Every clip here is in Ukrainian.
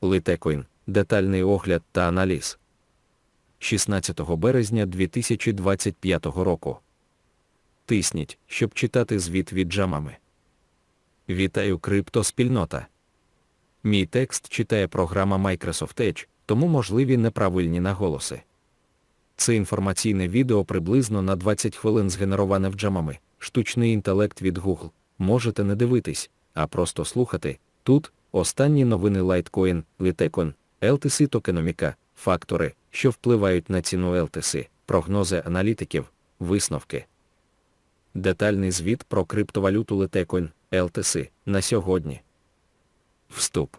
Литекоін. Детальний огляд та аналіз. 16 березня 2025 року. Тисніть, щоб читати звіт від джамами. Вітаю криптоспільнота. Мій текст читає програма Microsoft Edge, тому можливі неправильні наголоси. Це інформаційне відео приблизно на 20 хвилин згенероване в джамами, штучний інтелект від Google. Можете не дивитись, а просто слухати. Тут останні новини Litecoin, Litecoin, LTC токеноміка, фактори, що впливають на ціну LTC, прогнози аналітиків, висновки. Детальний звіт про криптовалюту Litecoin, LTC на сьогодні. Вступ.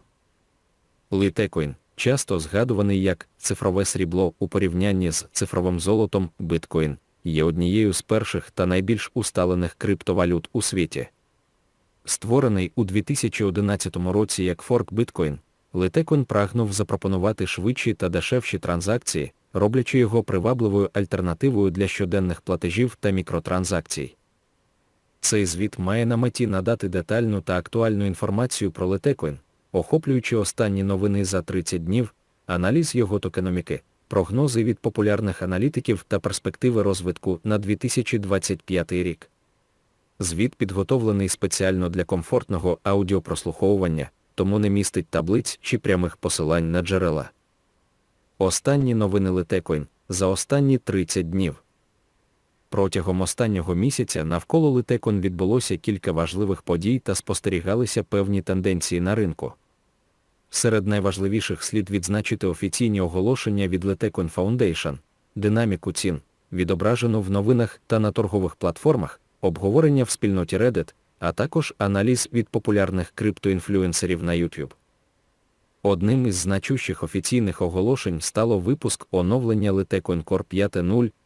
Litecoin часто згадуваний як цифрове срібло у порівнянні з цифровим золотом биткоін, є однією з перших та найбільш усталених криптовалют у світі. Створений у 2011 році як форк биткоін, Litecoin прагнув запропонувати швидші та дешевші транзакції, роблячи його привабливою альтернативою для щоденних платежів та мікротранзакцій. Цей звіт має на меті надати детальну та актуальну інформацію про Litecoin, охоплюючи останні новини за 30 днів, аналіз його токеноміки, прогнози від популярних аналітиків та перспективи розвитку на 2025 рік. Звіт підготовлений спеціально для комфортного аудіопрослуховування, тому не містить таблиць чи прямих посилань на джерела. Останні новини Litecoin за останні 30 днів. Протягом останнього місяця навколо Litecoin відбулося кілька важливих подій та спостерігалися певні тенденції на ринку. Серед найважливіших слід відзначити офіційні оголошення від Litecoin Foundation, динаміку цін, відображену в новинах та на торгових платформах, обговорення в спільноті Reddit, а також аналіз від популярних криптоінфлюенсерів на YouTube. Одним із значущих офіційних оголошень стало випуск оновлення Litecoin Core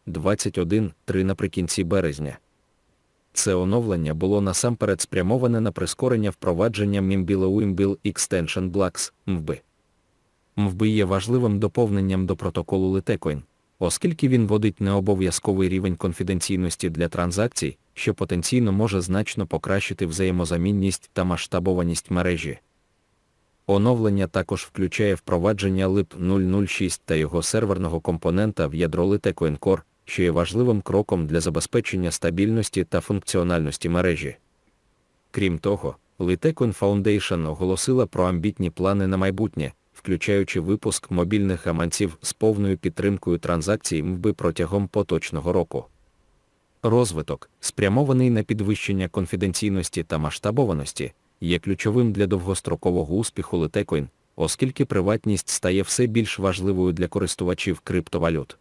5.0.21.3 наприкінці березня. Це оновлення було насамперед спрямоване на прискорення впровадження Mimbil Wimbil Extension Blocks MVB. MVB є важливим доповненням до протоколу Litecoin, оскільки він вводить необов'язковий рівень конфіденційності для транзакцій, що потенційно може значно покращити взаємозамінність та масштабованість мережі. Оновлення також включає впровадження LIP 006 та його серверного компонента в ядро Litecoin Core, що є важливим кроком для забезпечення стабільності та функціональності мережі. Крім того, Litecoin Foundation оголосила про амбітні плани на майбутнє, включаючи випуск мобільних гаманців з повною підтримкою транзакцій МВБ протягом поточного року. Розвиток, спрямований на підвищення конфіденційності та масштабованості, є ключовим для довгострокового успіху Litecoin, оскільки приватність стає все більш важливою для користувачів криптовалют.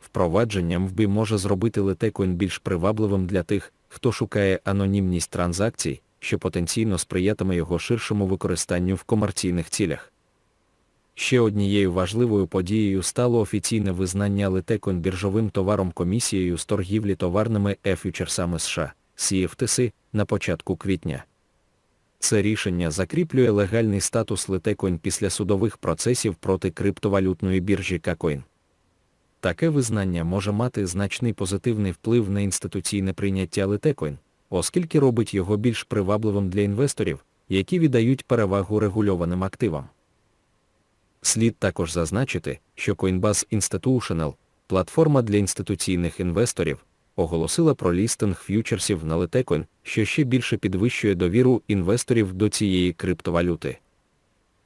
Впровадження МВБ може зробити Litecoin більш привабливим для тих, хто шукає анонімність транзакцій, що потенційно сприятиме його ширшому використанню в комерційних цілях. Ще однією важливою подією стало офіційне визнання Litecoin біржовим товаром комісією з торгівлі товарними e-фьючерсами США CFTC на початку квітня. Це рішення закріплює легальний статус Litecoin після судових процесів проти криптовалютної біржі KCoin. Таке визнання може мати значний позитивний вплив на інституційне прийняття Litecoin, оскільки робить його більш привабливим для інвесторів, які віддають перевагу регульованим активам. Слід також зазначити, що Coinbase Institutional, платформа для інституційних інвесторів, оголосила про лістинг ф'ючерсів на Litecoin, що ще більше підвищує довіру інвесторів до цієї криптовалюти.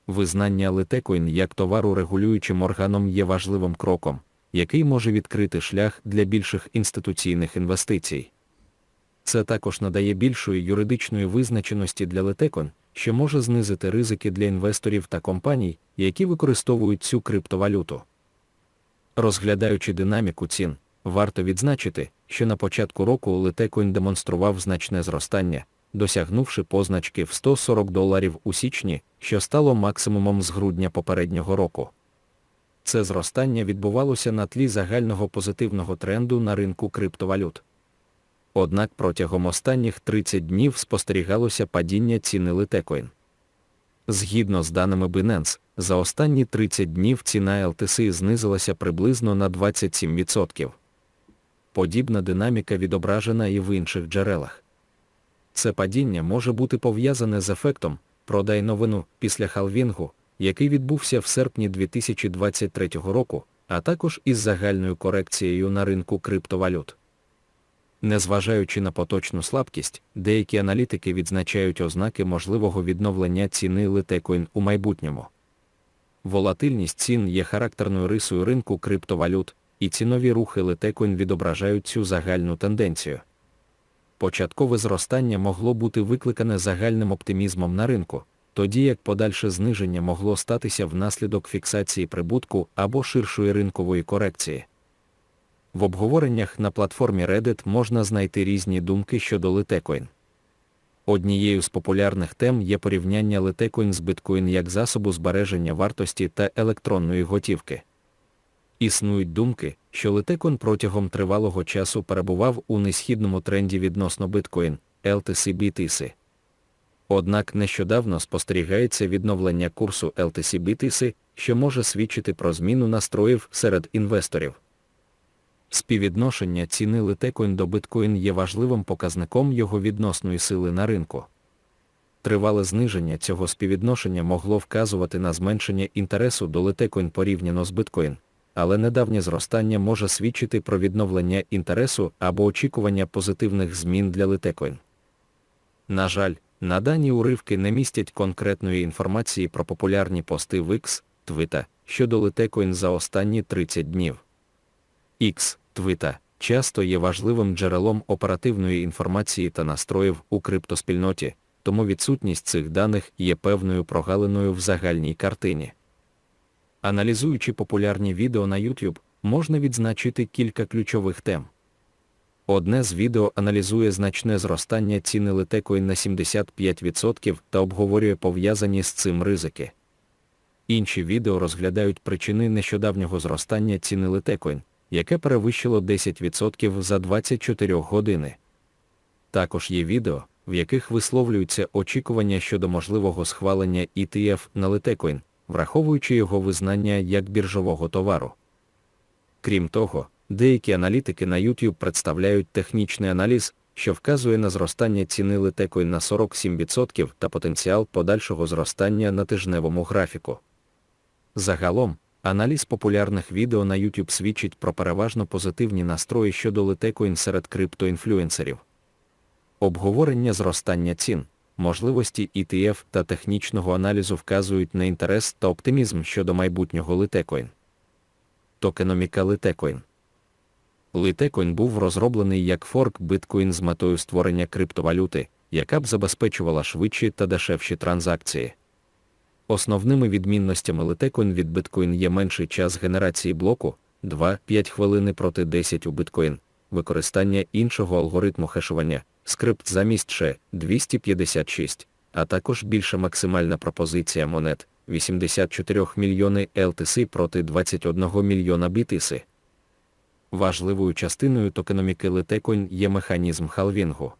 Визнання Litecoin як товару регулюючим органом є важливим кроком, який може відкрити шлях для більших інституційних інвестицій. Це також надає більшої юридичної визначеності для Litecoin, що може знизити ризики для інвесторів та компаній, які використовують цю криптовалюту. Розглядаючи динаміку цін, варто відзначити, що на початку року Litecoin демонстрував значне зростання, досягнувши позначки в 140 доларів у січні, що стало максимумом з грудня попереднього року. Це зростання відбувалося на тлі загального позитивного тренду на ринку криптовалют. Однак протягом останніх 30 днів спостерігалося падіння ціни Litecoin. Згідно з даними Binance, за останні 30 днів ціна LTC знизилася приблизно на 27%. Подібна динаміка відображена і в інших джерелах. Це падіння може бути пов'язане з ефектом продай новину після халвінгу, який відбувся в серпні 2023 року, а також із загальною корекцією на ринку криптовалют. Незважаючи на поточну слабкість, деякі аналітики відзначають ознаки можливого відновлення ціни литекоін у майбутньому. Волатильність цін є характерною рисою ринку криптовалют, і цінові рухи литекоін відображають цю загальну тенденцію. Початкове зростання могло бути викликане загальним оптимізмом на ринку, тоді як подальше зниження могло статися внаслідок фіксації прибутку або ширшої ринкової корекції. В обговореннях на платформі Reddit можна знайти різні думки щодо литекоін. Однією з популярних тем є порівняння литекоін з биткоін як засобу збереження вартості та електронної готівки. Існують думки, що литекоін протягом тривалого часу перебував у несхідному тренді відносно биткоін, LTC BTC. Однак нещодавно спостерігається відновлення курсу LTC BTC, що може свідчити про зміну настроїв серед інвесторів. Співвідношення ціни литекоін до биткоін є важливим показником його відносної сили на ринку. Тривале зниження цього співвідношення могло вказувати на зменшення інтересу до литекоін порівняно з биткоін, але недавнє зростання може свідчити про відновлення інтересу або очікування позитивних змін для литекоін. На жаль, надані уривки не містять конкретної інформації про популярні пости в X, Twitter щодо литекоін за останні 30 днів. X, Twitter часто є важливим джерелом оперативної інформації та настроїв у криптоспільноті, тому відсутність цих даних є певною прогалиною в загальній картині. Аналізуючи популярні відео на YouTube, можна відзначити кілька ключових тем. Одне з відео аналізує значне зростання ціни литекоін на 75% та обговорює пов'язані з цим ризики. Інші відео розглядають причини нещодавнього зростання ціни литекоін, яке перевищило 10% за 24 години. Також є відео, в яких висловлюються очікування щодо можливого схвалення ETF на литекоін, враховуючи його визнання як біржового товару. Крім того, деякі аналітики на YouTube представляють технічний аналіз, що вказує на зростання ціни литекоін на 47% та потенціал подальшого зростання на тижневому графіку. Загалом, аналіз популярних відео на YouTube свідчить про переважно позитивні настрої щодо литекоін серед криптоінфлюенсерів. Обговорення зростання цін, можливості ETF та технічного аналізу вказують на інтерес та оптимізм щодо майбутнього литекоін. Токеноміка литекоін Литекоін був розроблений як форк биткоін з метою створення криптовалюти, яка б забезпечувала швидші та дешевші транзакції. Основними відмінностями литекоін від биткоін є менший час генерації блоку 2-5 хвилини проти 10 у биткоін, використання іншого алгоритму хешування, скрипт замість ще 256, а також більша максимальна пропозиція монет 84 мільйони LTC проти 21 мільйона BTC. Важливою частиною токеноміки литекоін є механізм халвінгу.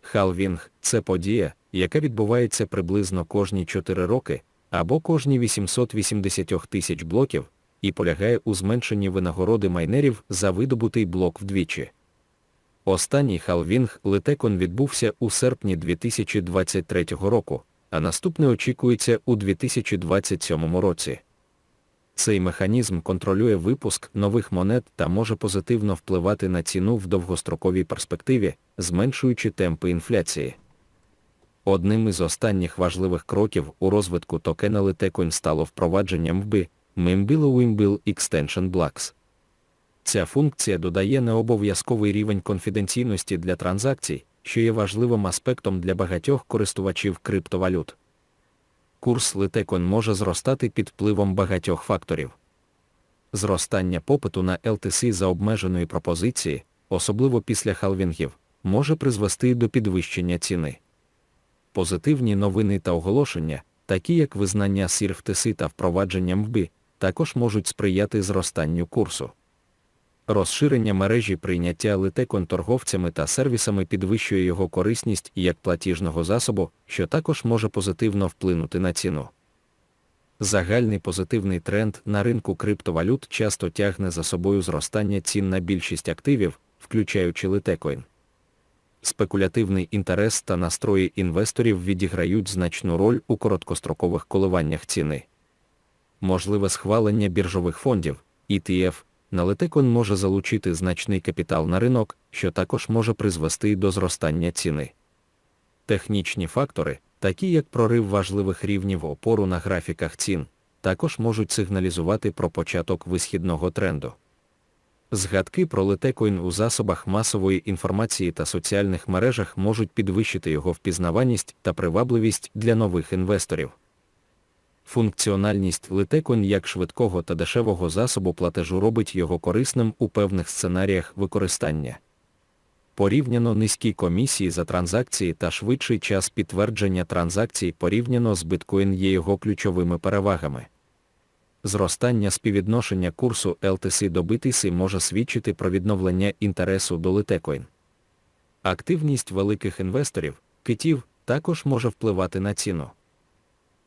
Халвінг це подія, яка відбувається приблизно кожні 4 роки або кожні 880 тисяч блоків, і полягає у зменшенні винагороди майнерів за видобутий блок вдвічі. Останній халвінг литекон відбувся у серпні 2023 року, а наступний очікується у 2027 році. Цей механізм контролює випуск нових монет та може позитивно впливати на ціну в довгостроковій перспективі, зменшуючи темпи інфляції. Одним із останніх важливих кроків у розвитку токена Litecoin стало впровадження МБ Mimbil Wimbil Extension Blocks. Ця функція додає необов'язковий рівень конфіденційності для транзакцій, що є важливим аспектом для багатьох користувачів криптовалют. Курс Litecoin може зростати під впливом багатьох факторів. Зростання попиту на LTC за обмеженої пропозиції, особливо після халвінгів, може призвести до підвищення ціни. Позитивні новини та оголошення, такі як визнання SIRF-TC та впровадження МБ, також можуть сприяти зростанню курсу. Розширення мережі прийняття литекон торговцями та сервісами підвищує його корисність як платіжного засобу, що також може позитивно вплинути на ціну. Загальний позитивний тренд на ринку криптовалют часто тягне за собою зростання цін на більшість активів, включаючи литекоін. Спекулятивний інтерес та настрої інвесторів відіграють значну роль у короткострокових коливаннях ціни. Можливе схвалення біржових фондів, ETF, на Летекон може залучити значний капітал на ринок, що також може призвести до зростання ціни. Технічні фактори, такі як прорив важливих рівнів опору на графіках цін, також можуть сигналізувати про початок висхідного тренду. Згадки про летекоін у засобах масової інформації та соціальних мережах можуть підвищити його впізнаваність та привабливість для нових інвесторів. Функціональність летекоін як швидкого та дешевого засобу платежу робить його корисним у певних сценаріях використання. Порівняно низькі комісії за транзакції та швидший час підтвердження транзакцій порівняно з біткоін є його ключовими перевагами. Зростання співвідношення курсу LTC до BTC може свідчити про відновлення інтересу до литекоін. Активність великих інвесторів, китів, також може впливати на ціну.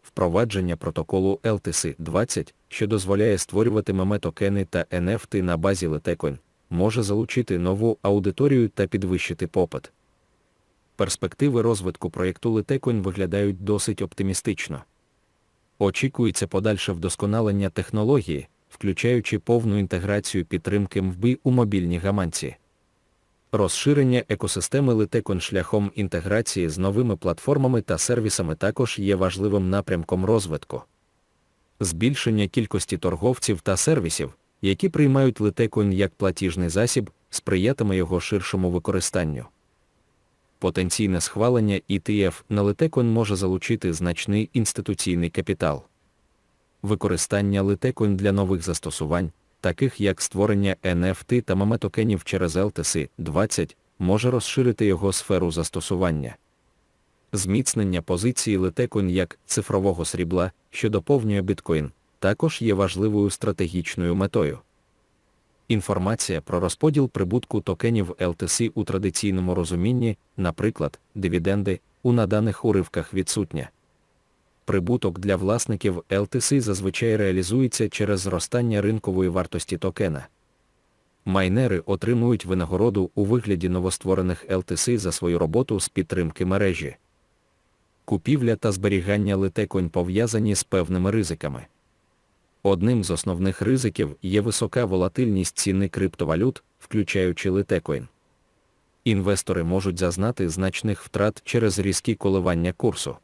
Впровадження протоколу LTC-20, що дозволяє створювати меметокени та NFT на базі Litecoin, може залучити нову аудиторію та підвищити попит. Перспективи розвитку проєкту Litecoin виглядають досить оптимістично. Очікується подальше вдосконалення технології, включаючи повну інтеграцію підтримки МВБ у мобільні гаманці. Розширення екосистеми Litecoin шляхом інтеграції з новими платформами та сервісами також є важливим напрямком розвитку. Збільшення кількості торговців та сервісів, які приймають Litecoin як платіжний засіб, сприятиме його ширшому використанню. Потенційне схвалення ETF на Litecoin може залучити значний інституційний капітал. Використання Litecoin для нових застосувань, таких як створення NFT та меметокенів через LTC-20, може розширити його сферу застосування. Зміцнення позиції Litecoin як цифрового срібла, що доповнює біткоін, також є важливою стратегічною метою. Інформація про розподіл прибутку токенів LTC у традиційному розумінні, наприклад, дивіденди, у наданих уривках відсутня. Прибуток для власників LTC зазвичай реалізується через зростання ринкової вартості токена. Майнери отримують винагороду у вигляді новостворених LTC за свою роботу з підтримки мережі. Купівля та зберігання литеконь пов'язані з певними ризиками. Одним з основних ризиків є висока волатильність ціни криптовалют, включаючи литекоін. Інвестори можуть зазнати значних втрат через різкі коливання курсу.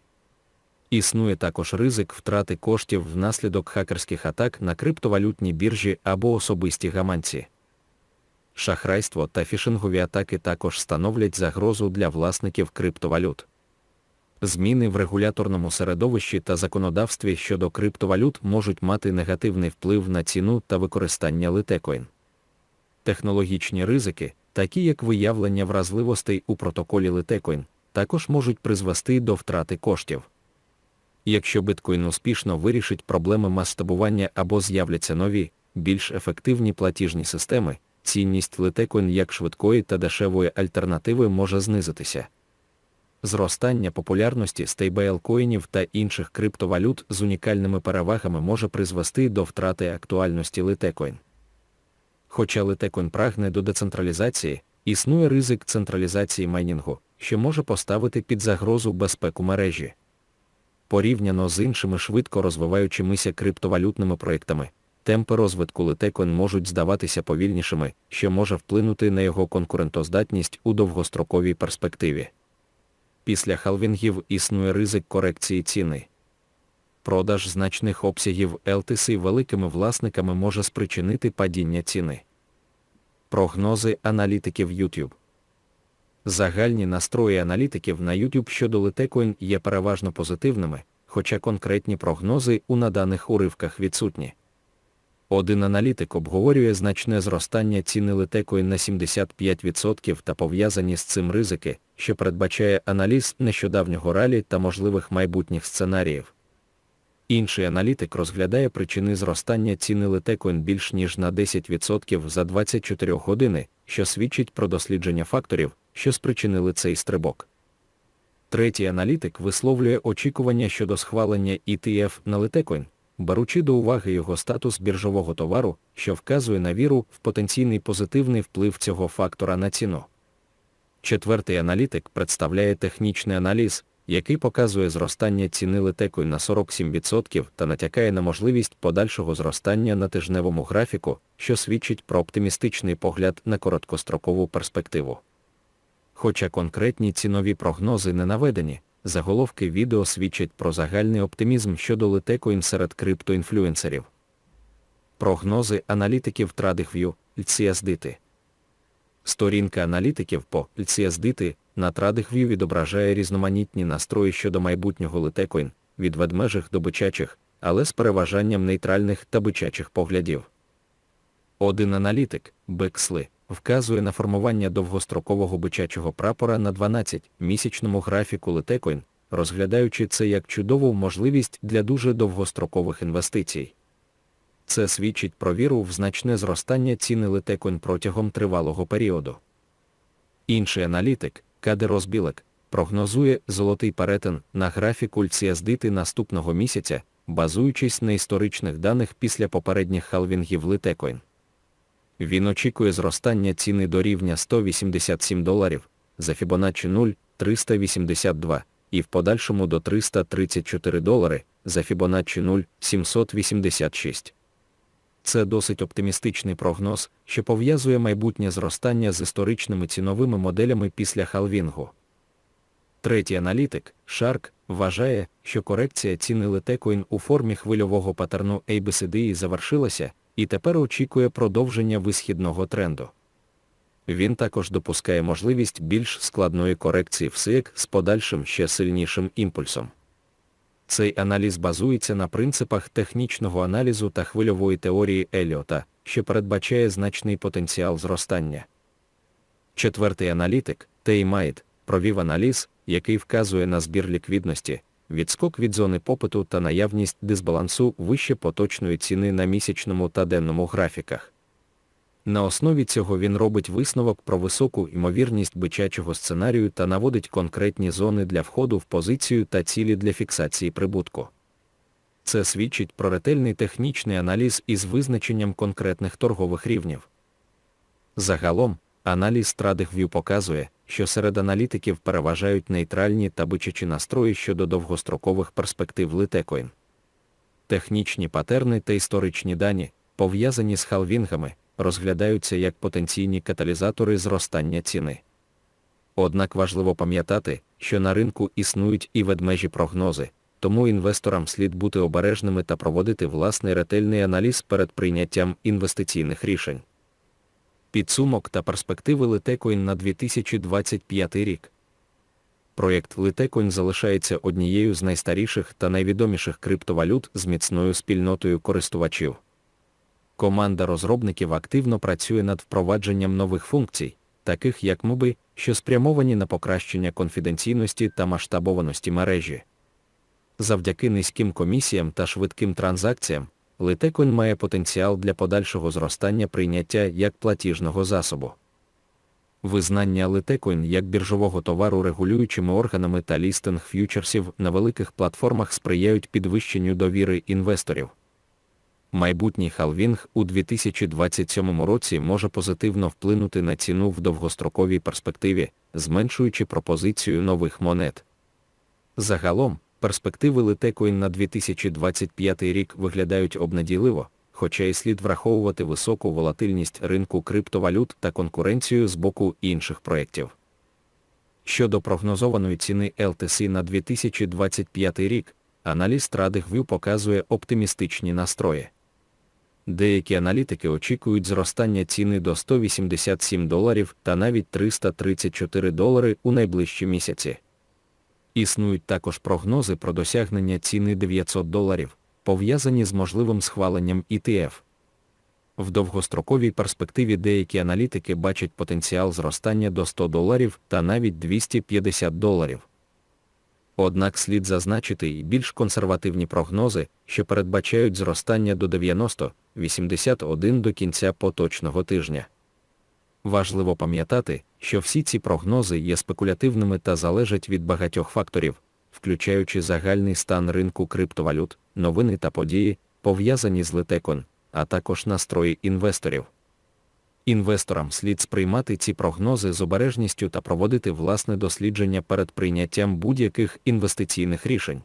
Існує також ризик втрати коштів внаслідок хакерських атак на криптовалютні біржі або особисті гаманці. Шахрайство та фішингові атаки також становлять загрозу для власників криптовалют. Зміни в регуляторному середовищі та законодавстві щодо криптовалют можуть мати негативний вплив на ціну та використання литекоін. Технологічні ризики, такі як виявлення вразливостей у протоколі литекоін, також можуть призвести до втрати коштів. Якщо биткоін успішно вирішить проблеми масштабування або з'являться нові, більш ефективні платіжні системи, цінність литекоін як швидкої та дешевої альтернативи може знизитися. Зростання популярності стейблкоїнів та інших криптовалют з унікальними перевагами може призвести до втрати актуальності литекоін. Хоча литекоін прагне до децентралізації, існує ризик централізації майнінгу, що може поставити під загрозу безпеку мережі. Порівняно з іншими швидко розвиваючимися криптовалютними проєктами, темпи розвитку литекоін можуть здаватися повільнішими, що може вплинути на його конкурентоздатність у довгостроковій перспективі. Після халвінгів існує ризик корекції ціни. Продаж значних обсягів LTC великими власниками може спричинити падіння ціни. Прогнози аналітиків YouTube Загальні настрої аналітиків на YouTube щодо Litecoin є переважно позитивними, хоча конкретні прогнози у наданих уривках відсутні. Один аналітик обговорює значне зростання ціни Litecoin на 75% та пов'язані з цим ризики, що передбачає аналіз нещодавнього ралі та можливих майбутніх сценаріїв. Інший аналітик розглядає причини зростання ціни Litecoin більш ніж на 10% за 24 години, що свідчить про дослідження факторів, що спричинили цей стрибок. Третій аналітик висловлює очікування щодо схвалення ETF на Litecoin, беручи до уваги його статус біржового товару, що вказує на віру в потенційний позитивний вплив цього фактора на ціну. Четвертий аналітик представляє технічний аналіз, який показує зростання ціни литекою на 47% та натякає на можливість подальшого зростання на тижневому графіку, що свідчить про оптимістичний погляд на короткострокову перспективу. Хоча конкретні цінові прогнози не наведені, заголовки відео свідчать про загальний оптимізм щодо литекоін серед криптоінфлюенсерів. Прогнози аналітиків TradingView, LCSDT Сторінка аналітиків по LCSDT на TradingView відображає різноманітні настрої щодо майбутнього литекоін, від ведмежих до бичачих, але з переважанням нейтральних та бичачих поглядів. Один аналітик, Бексли, вказує на формування довгострокового бичачого прапора на 12-місячному графіку литекоін, розглядаючи це як чудову можливість для дуже довгострокових інвестицій. Це свідчить про віру в значне зростання ціни литекоін протягом тривалого періоду. Інший аналітик, Каде Розбілек, прогнозує золотий перетин на графіку CSDT наступного місяця, базуючись на історичних даних після попередніх халвінгів литекоін. Він очікує зростання ціни до рівня 187 доларів за Fibonacci 0,382 і в подальшому до 334 долари за Fibonacci 0,786. Це досить оптимістичний прогноз, що пов'язує майбутнє зростання з історичними ціновими моделями після халвінгу. Третій аналітик, Shark, вважає, що корекція ціни литекоін у формі хвильового патерну ABCDE завершилася і тепер очікує продовження висхідного тренду. Він також допускає можливість більш складної корекції в СИЕК з подальшим ще сильнішим імпульсом. Цей аналіз базується на принципах технічного аналізу та хвильової теорії Еліота, що передбачає значний потенціал зростання. Четвертий аналітик, Теймайт, провів аналіз, який вказує на збір ліквідності, відскок від зони попиту та наявність дисбалансу вище поточної ціни на місячному та денному графіках. На основі цього він робить висновок про високу ймовірність бичачого сценарію та наводить конкретні зони для входу в позицію та цілі для фіксації прибутку. Це свідчить про ретельний технічний аналіз із визначенням конкретних торгових рівнів. Загалом, аналіз TradingView показує, що серед аналітиків переважають нейтральні та бичачі настрої щодо довгострокових перспектив литекоін. Технічні патерни та історичні дані, пов'язані з халвінгами, розглядаються як потенційні каталізатори зростання ціни. Однак важливо пам'ятати, що на ринку існують і ведмежі прогнози, тому інвесторам слід бути обережними та проводити власний ретельний аналіз перед прийняттям інвестиційних рішень. Підсумок та перспективи Литекоін на 2025 рік. Проєкт Литекоін залишається однією з найстаріших та найвідоміших криптовалют з міцною спільнотою користувачів. Команда розробників активно працює над впровадженням нових функцій, таких як моби, що спрямовані на покращення конфіденційності та масштабованості мережі. Завдяки низьким комісіям та швидким транзакціям, Литекоін має потенціал для подальшого зростання прийняття як платіжного засобу. Визнання Литекоін як біржового товару регулюючими органами та лістинг ф'ючерсів на великих платформах сприяють підвищенню довіри інвесторів. Майбутній халвінг у 2027 році може позитивно вплинути на ціну в довгостроковій перспективі, зменшуючи пропозицію нових монет. Загалом, перспективи Литекоін на 2025 рік виглядають обнадійливо, хоча й слід враховувати високу волатильність ринку криптовалют та конкуренцію з боку інших проєктів. Щодо прогнозованої ціни LTC на 2025 рік, аналіз TradingView показує оптимістичні настрої. Деякі аналітики очікують зростання ціни до 187 доларів та навіть 334 долари у найближчі місяці. Існують також прогнози про досягнення ціни 900 доларів, пов'язані з можливим схваленням ETF. В довгостроковій перспективі деякі аналітики бачать потенціал зростання до 100 доларів та навіть 250 доларів. Однак слід зазначити і більш консервативні прогнози, що передбачають зростання до 90-81 до кінця поточного тижня. Важливо пам'ятати, що всі ці прогнози є спекулятивними та залежать від багатьох факторів, включаючи загальний стан ринку криптовалют, новини та події, пов'язані з литекон, а також настрої інвесторів. Інвесторам слід сприймати ці прогнози з обережністю та проводити власне дослідження перед прийняттям будь-яких інвестиційних рішень.